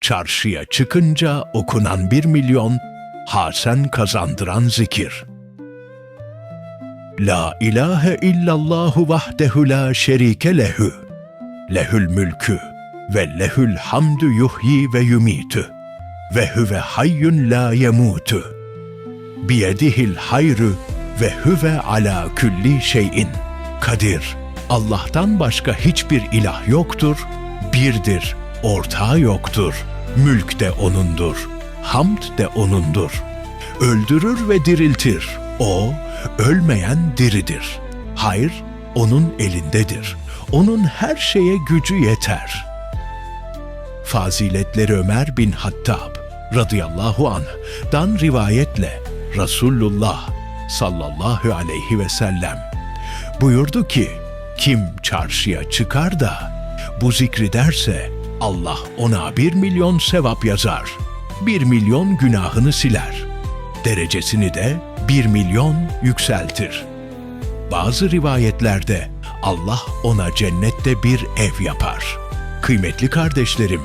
çarşıya çıkınca okunan bir milyon, hasen kazandıran zikir. La ilahe illallahu vahdehu la şerike lehu. Lehül mülkü ve lehül hamdü yuhyi ve yumitü. Ve huve hayyun la yemutu. Biyedihil hayrü ve huve ala külli şeyin. Kadir. Allah'tan başka hiçbir ilah yoktur. Birdir, ortağı yoktur. Mülk de O'nundur. Hamd de O'nundur. Öldürür ve diriltir. O, ölmeyen diridir. Hayır, O'nun elindedir. O'nun her şeye gücü yeter. Faziletleri Ömer bin Hattab radıyallahu anh'dan rivayetle Resulullah sallallahu aleyhi ve sellem buyurdu ki kim çarşıya çıkar da bu zikri derse Allah ona bir milyon sevap yazar, bir milyon günahını siler, derecesini de bir milyon yükseltir. Bazı rivayetlerde Allah ona cennette bir ev yapar. Kıymetli kardeşlerim,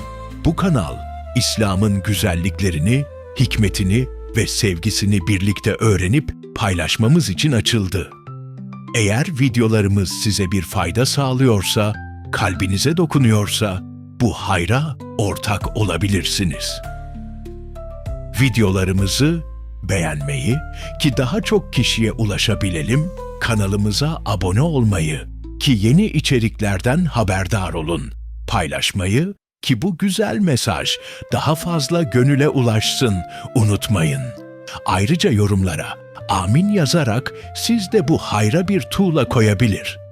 bu kanal İslam'ın güzelliklerini, hikmetini ve sevgisini birlikte öğrenip paylaşmamız için açıldı. Eğer videolarımız size bir fayda sağlıyorsa, kalbinize dokunuyorsa bu hayra ortak olabilirsiniz. Videolarımızı beğenmeyi ki daha çok kişiye ulaşabilelim, kanalımıza abone olmayı ki yeni içeriklerden haberdar olun. Paylaşmayı ki bu güzel mesaj daha fazla gönüle ulaşsın unutmayın. Ayrıca yorumlara amin yazarak siz de bu hayra bir tuğla koyabilir.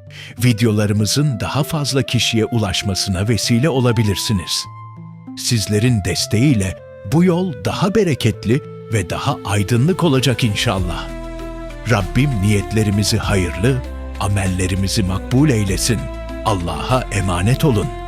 Videolarımızın daha fazla kişiye ulaşmasına vesile olabilirsiniz. Sizlerin desteğiyle bu yol daha bereketli ve daha aydınlık olacak inşallah. Rabbim niyetlerimizi hayırlı, amellerimizi makbul eylesin. Allah'a emanet olun.